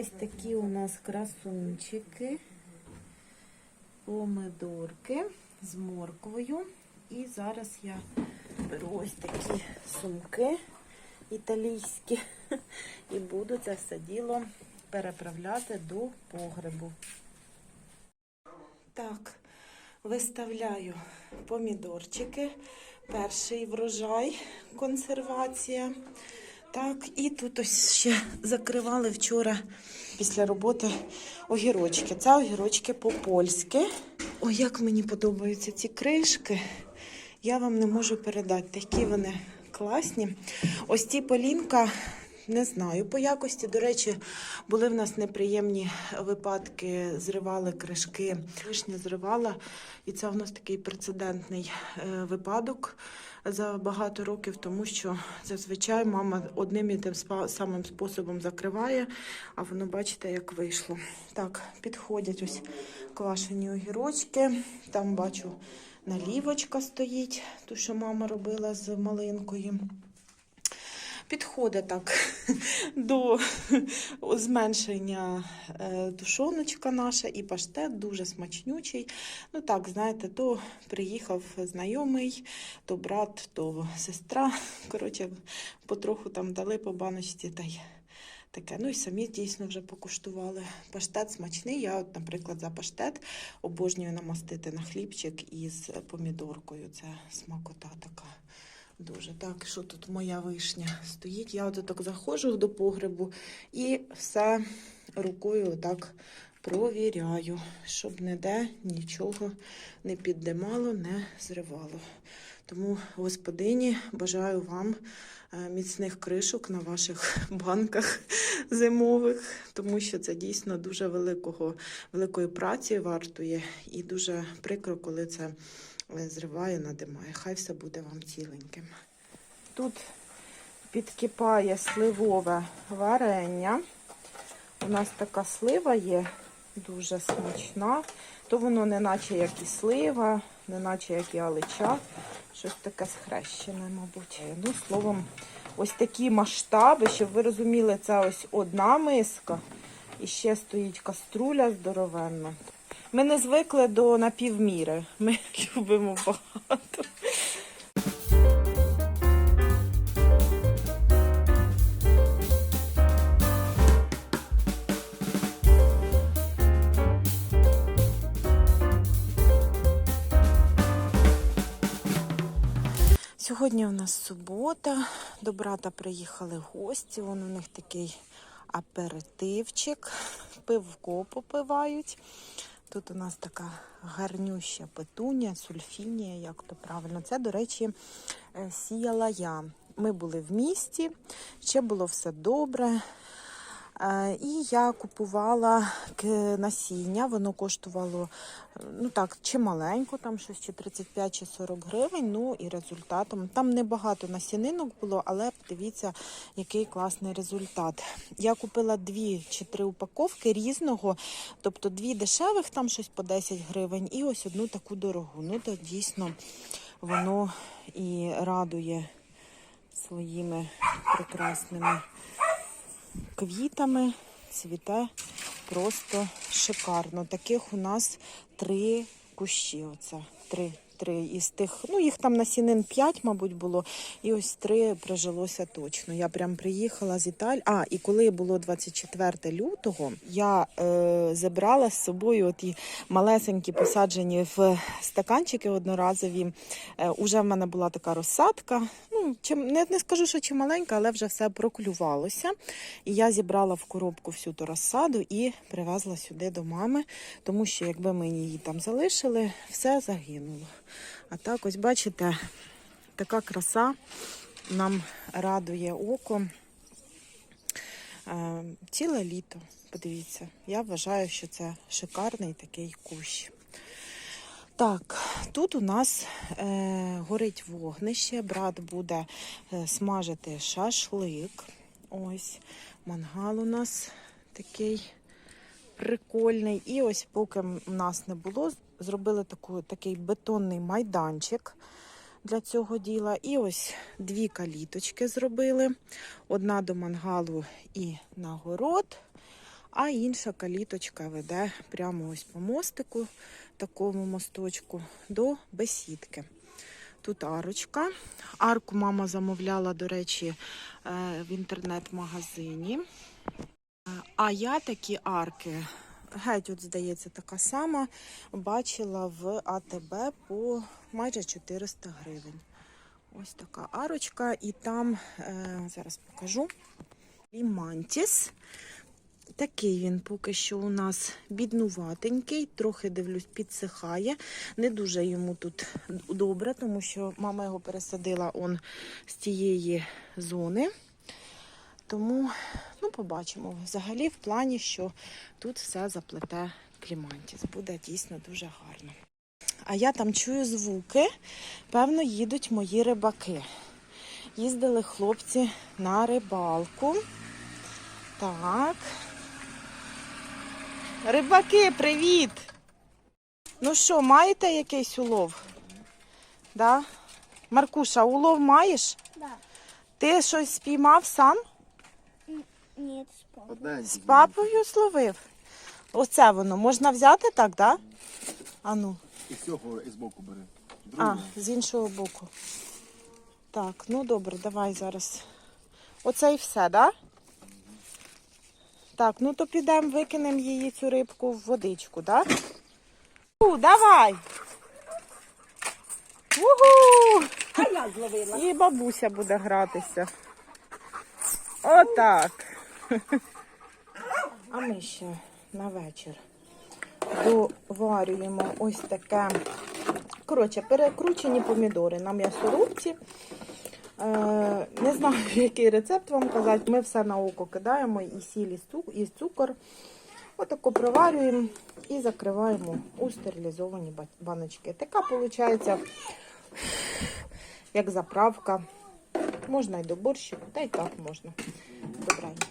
Ось такі у нас красунчики, помидорки з морквою. І зараз я беру ось такі сумки італійські і буду це все діло переправляти до погребу. Так, виставляю помідорчики. Перший врожай, консервація. Так, і тут ось ще закривали вчора після роботи огірочки. Це огірочки по-польськи. О, як мені подобаються ці кришки. Я вам не можу передати. Такі вони класні. Ось ці полінка. Не знаю по якості. До речі, були в нас неприємні випадки, зривали кришки. Вишня зривала, і це в нас такий прецедентний е, випадок за багато років, тому що зазвичай мама одним і тим самим способом закриває, а воно бачите, як вийшло. Так, підходять ось квашені огірочки. Там бачу налівочка стоїть, ту, що мама робила з малинкою. Підходить так до зменшення е, тушоночка наша і паштет дуже смачнючий. Ну так, знаєте, то приїхав знайомий, то брат, то сестра. Коротше, потроху там дали по баночці та й таке. Ну і самі дійсно вже покуштували. Паштет смачний. Я, от, наприклад, за паштет обожнюю намастити на хлібчик із помідоркою. Це смакота така. Дуже так, що тут моя вишня стоїть. Я от так заходжу до погребу і все рукою так провіряю, щоб ніде нічого не піддимало, не зривало. Тому, господині, бажаю вам е, міцних кришок на ваших банках зимових, тому що це дійсно дуже великого, великої праці вартує і дуже прикро, коли це е, зриває, надимає. Хай все буде вам ціленьким. Тут підкипає сливове варення. У нас така слива є дуже смачна. То воно не наче як і слива, не наче як і алича. Щось таке схрещене, мабуть. Ну, словом, ось такі масштаби, щоб ви розуміли, це ось одна миска. І ще стоїть каструля здоровенна. Ми не звикли до напівміри. Ми любимо багато. Сьогодні у нас субота. До брата приїхали гості. Вон у них такий аперитивчик. Пивко попивають. Тут у нас така гарнюща петуня, сульфінія, як то правильно. Це, до речі, е, сіяла я. Ми були в місті, ще було все добре. Е, І я купувала насіння, воно коштувало ну так, чи маленько, там щось чи 35 чи 40 гривень. Ну і результатом там небагато насінинок було, але дивіться, який класний результат. Я купила дві чи три упаковки різного, тобто дві дешевих, там щось по 10 гривень, і ось одну таку дорогу. Ну то дійсно воно і радує своїми прекрасними квітами. Цвіте просто шикарно. Таких у нас три кущі. Оце три. Три із тих, ну їх там насінин 5, мабуть, було, і ось три прижилося точно. Я прям приїхала з Італії. А, і коли було 24 лютого, я е, забрала з собою оті малесенькі посаджені в стаканчики одноразові. Е, уже в мене була така розсадка. Ну, чим не, не скажу, що чи маленька, але вже все проклювалося. І я зібрала в коробку всю ту розсаду і привезла сюди до мами, тому що якби ми її там залишили, все загинуло. А так, ось бачите, така краса нам радує око. Е, Ціле літо, подивіться. Я вважаю, що це шикарний такий кущ. Так, тут у нас е, горить вогнище. Брат буде е, смажити шашлик. Ось мангал у нас такий прикольний. І ось, поки нас не було, зробили таку, такий бетонний майданчик для цього діла. І ось дві каліточки зробили: одна до мангалу і на город, А інша каліточка веде прямо ось по мостику, такому мосточку, до бесідки. Тут арочка. Арку мама замовляла, до речі, е, в інтернет-магазині. А я такі арки, геть, от здається, така сама, бачила в АТБ по майже 400 гривень. Ось така арочка, і там е, зараз покажу. Лімантіс. Такий він поки що у нас біднуватенький, трохи дивлюсь, підсихає. Не дуже йому тут добре, тому що мама його пересадила он з тієї зони. Тому ну, побачимо. Взагалі, в плані, що тут все заплете клімантіс. Буде дійсно дуже гарно. А я там чую звуки. Певно, їдуть мої рибаки. Їздили хлопці на рибалку. Так. Рибаки, привіт! Ну що, маєте якийсь улов? Да? Маркуша, улов маєш? Да. Ти щось спіймав сам? Нет, спал. Одне З папою словив? Оце воно. Можна взяти так, да? А ну. І з цього і з боку бери. А, з іншого боку. Так, ну добре, давай зараз. Оце і все, да? Так, ну то підемо, викинемо її цю рибку в водичку, да? У, давай! Угу! А я зловила. І бабуся буде гратися. Отак. А ми ще на вечір доварюємо ось таке. Коротше, перекручені помідори на м'ясорубці. Е, не знаю, який рецепт вам казати. Ми все на око кидаємо і сіль, і цукор. Отако проварюємо і закриваємо у стерилізовані баночки. Така виходить як заправка. Можна і до борщику, та й так можна. Добренько.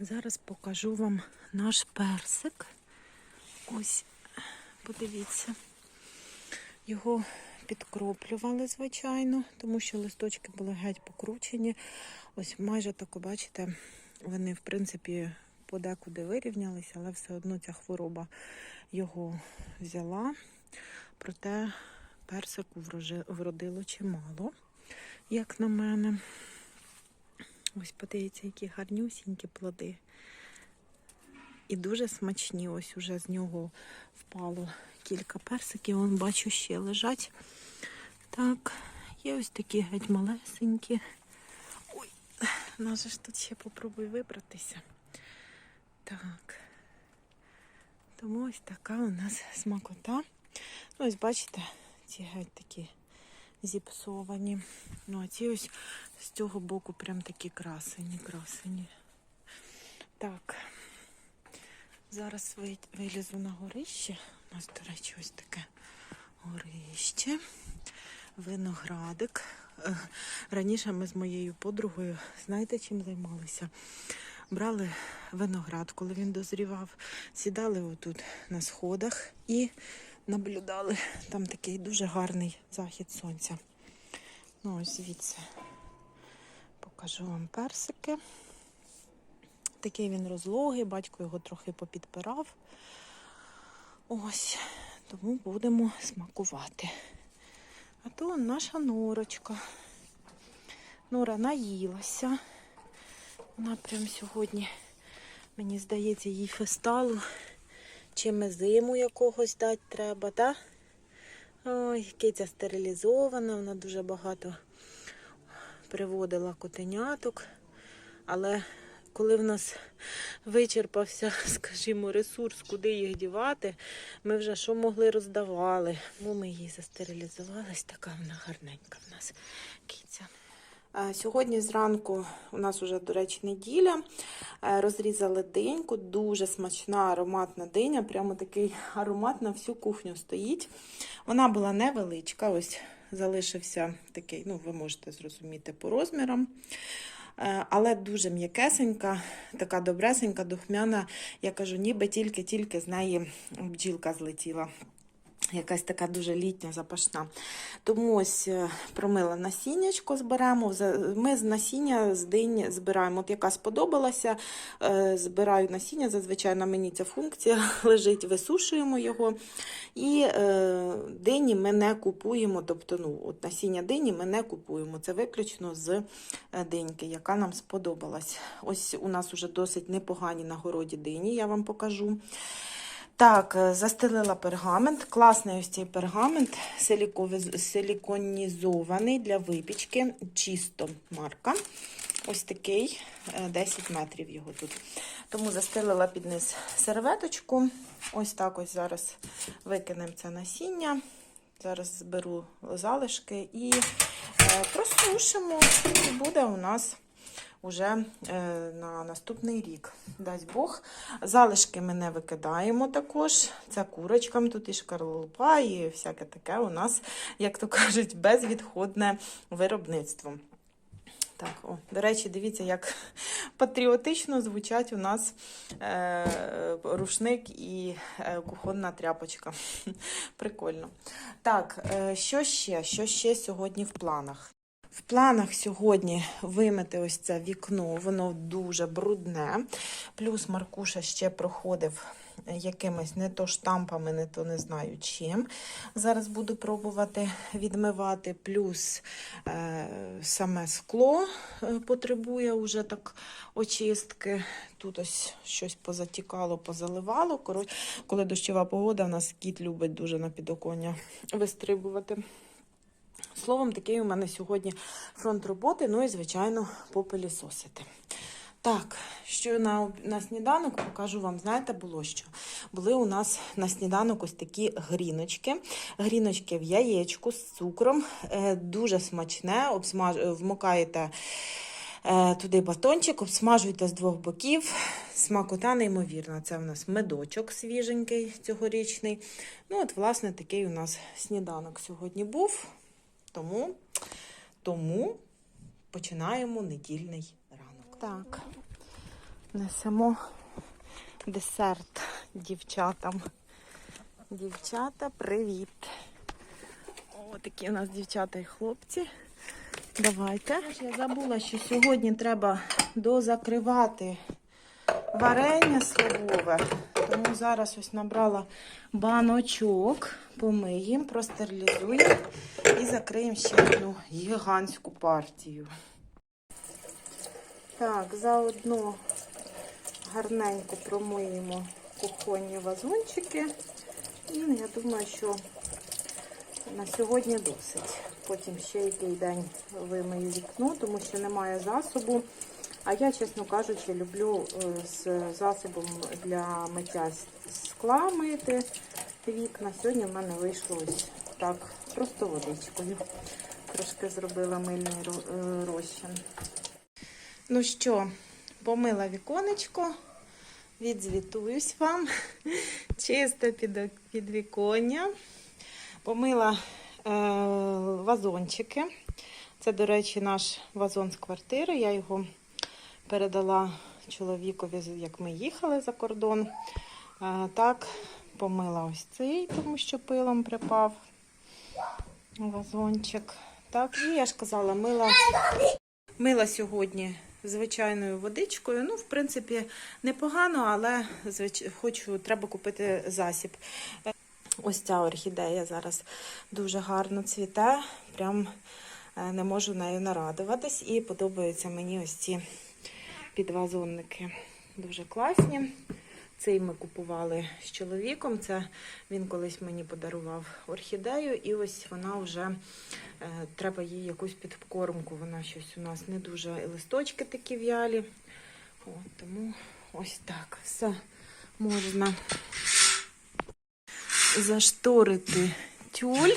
Зараз покажу вам наш персик. Ось, подивіться. Його підкроплювали, звичайно, тому що листочки були геть покручені. Ось майже тако, бачите, вони, в принципі, подекуди вирівнялися, але все одно ця хвороба його взяла. Проте персику вродило чимало, як на мене. Ось подивіться, які гарнюсінькі плоди. І дуже смачні. Ось уже з нього впало кілька персиків. Вон бачу, ще лежать. Так, є ось такі геть малесенькі. Ой, нас же ж тут ще попробуй вибратися. Так. Тому ось така у нас смакота. Ну, ось бачите, ці геть такі зіпсовані. Ну, а ці ось з цього боку прям такі красені, красені. Так. Зараз вилізу на горище. У нас, до речі, ось таке горище. Виноградик. Е, Раніше ми з моєю подругою, знаєте, чим займалися? Брали виноград, коли він дозрівав, сідали отут на сходах і наблюдали. Там такий дуже гарний захід сонця. Ну, ось звідси покажу вам персики. Такий він розлогий, батько його трохи попідпирав. Ось, тому будемо смакувати. А то наша норочка. Нора наїлася. Вона прям сьогодні, мені здається, їй фесталу. Чи мезиму якогось дати треба, так? Ой, киця стерилізована, вона дуже багато приводила котеняток. Але коли в нас вичерпався, скажімо, ресурс, куди їх дівати, ми вже що могли роздавали. Бо ми її застерилізували. Ось така вона гарненька в нас киця. Е, Сьогодні зранку у нас вже, до речі, неділя. Е, Розрізали диньку, дуже смачна ароматна диня, прямо такий аромат на всю кухню стоїть. Вона була невеличка, ось залишився такий, ну, ви можете зрозуміти по розмірам. Е, Але дуже м'якесенька, така добресенька, духмяна. Я кажу, ніби тільки-тільки з неї бджілка злетіла. Якась така дуже літня запашна. Тому ось е, промила насіннячко зберемо. Ми з насіння з динь збираємо. От яка сподобалася, е, збираю насіння. Зазвичай на мені ця функція лежить, висушуємо його. І е, дині ми не купуємо. Тобто, ну, от насіння дині ми не купуємо. Це виключно з диньки, яка нам сподобалась. Ось у нас уже досить непогані на городі дині, я вам покажу. Так, е, застелила пергамент. Класний ось цей пергамент, силіконізований для випічки, чисто марка. Ось такий, е, 10 метрів його тут. Тому застелила під низ серветочку. Ось так ось зараз викинемо це насіння. Зараз зберу залишки і е, просушимо. І буде у нас уже е, на наступний рік. Дасть Бог. Залишки ми не викидаємо також. Це курочкам, тут і шкарлупа, і всяке таке у нас, як то кажуть, безвідходне виробництво. Так, о, до речі, дивіться, як патріотично звучать у нас е, рушник і е, кухонна тряпочка. Прикольно. Так, е, що ще? Що ще сьогодні в планах? В планах сьогодні вимити ось це вікно, воно дуже брудне. Плюс Маркуша ще проходив якимись не то штампами, не то не знаю чим. Зараз буду пробувати відмивати. Плюс е, саме скло е, потребує уже так очистки. Тут ось щось позатікало, позаливало. Коротше, коли дощова погода, у нас кіт любить дуже на підоконня вистрибувати. Словом, такий у мене сьогодні фронт роботи, ну і, звичайно, попилісосити. Так, що на, на сніданок покажу вам, знаєте, було що? Були у нас на сніданок ось такі гріночки. Гріночки в яєчку з цукром. Е, дуже смачне. Обсмаж... е, Вмокаєте е, туди батончик, обсмажуєте з двох боків. Смакота неймовірна. Це у нас медочок свіженький, цьогорічний. Ну, от, власне, такий у нас сніданок сьогодні був. Тому, тому починаємо недільний ранок. Так, несемо десерт дівчатам. Дівчата, привіт! О, такі у нас дівчата і хлопці. Давайте. Я забула, що сьогодні треба дозакривати варення сливове. Тому зараз ось набрала баночок, помиємо, простерилізуємо і закриємо ще одну гігантську партію. Так, заодно гарненько промиємо кухонні вазончики. І я думаю, що на сьогодні досить. Потім ще який день вимию вікно, тому що немає засобу. А я, чесно кажучи, люблю е, з засобом для миття скла мити вікна. Сьогодні в мене вийшло ось так, просто водичкою. Трошки зробила мильний е, розчин. Ну що, помила віконечко, відзвітуюсь вам. Чисте підвіконня. Помила е, вазончики. Це, до речі, наш вазон з квартири. Я його передала чоловікові, як ми їхали за кордон. Так, помила ось цей, тому що пилом припав вазончик. Так, і я ж казала, мила, мила сьогодні звичайною водичкою. Ну, в принципі, непогано, але звич... хочу, треба купити засіб. Ось ця орхідея зараз дуже гарно цвіте. Прям е, не можу нею нарадуватись. І подобаються мені ось ці підвазонники. Дуже класні. Цей ми купували з чоловіком. Це він колись мені подарував орхідею, і ось вона вже е, треба їй якусь підкормку. Вона щось у нас не дуже і листочки такі в'ялі. От, тому ось так все можна зашторити тюль,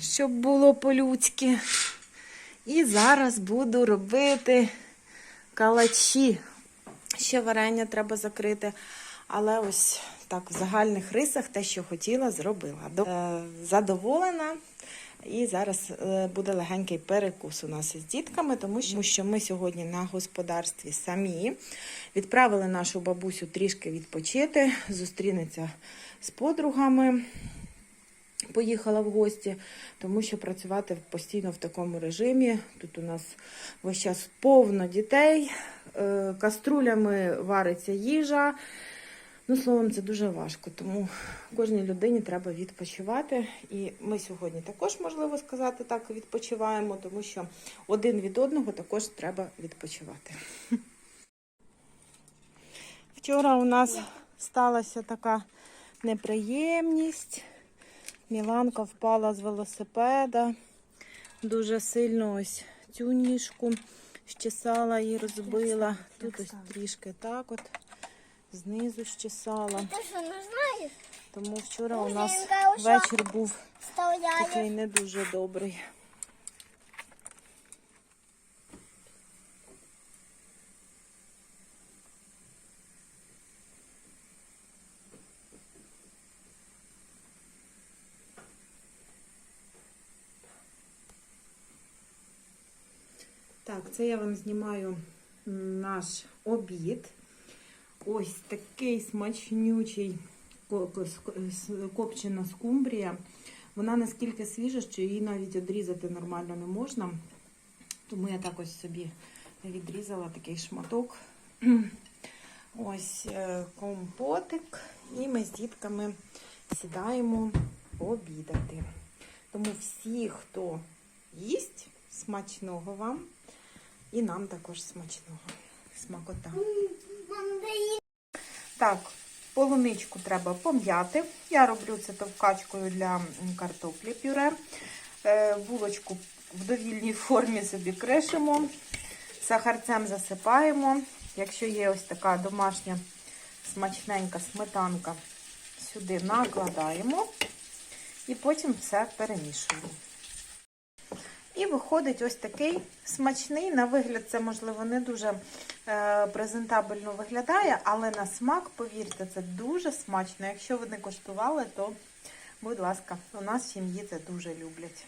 щоб було по-людськи. І зараз буду робити калачі. Ще варення треба закрити. Але ось так, в загальних рисах те, що хотіла, зробила. Е, Задоволена. І зараз е, буде легенький перекус у нас із дітками, тому що ми сьогодні на господарстві самі. Відправили нашу бабусю трішки відпочити, зустрінеться з подругами. Поїхала в гості, тому що працювати постійно в такому режимі. Тут у нас весь час повно дітей, е, каструлями вариться їжа. Ну, словом, це дуже важко, тому кожній людині треба відпочивати. І ми сьогодні також, можливо сказати, так відпочиваємо, тому що один від одного також треба відпочивати. Вчора у нас сталася така неприємність. Міланка впала з велосипеда. Дуже сильно ось цю ніжку щесала і розбила. Тут ось трішки так от знизу щесала. Тому вчора у нас вечір був такий не дуже добрий. Так, це я вам знімаю наш обід. Ось такий смачнючий копчена скумбрія. Вона наскільки свіжа, що її навіть відрізати нормально не можна. Тому я так ось собі відрізала такий шматок. Ось е, компотик. І ми з дітками сідаємо пообідати. Тому всі, хто їсть, смачного вам. І нам також смачного. Смакота. Так, полуничку треба пом'яти. Я роблю це товкачкою для картоплі пюре. Е, Булочку в довільній формі собі кришимо, сахарцем засипаємо. Якщо є ось така домашня смачненька сметанка, сюди накладаємо і потім все перемішуємо. І виходить ось такий смачний. На вигляд це, можливо, не дуже е, презентабельно виглядає, але на смак, повірте, це дуже смачно. Якщо ви не коштували, то, будь ласка, у нас в сім'ї це дуже люблять.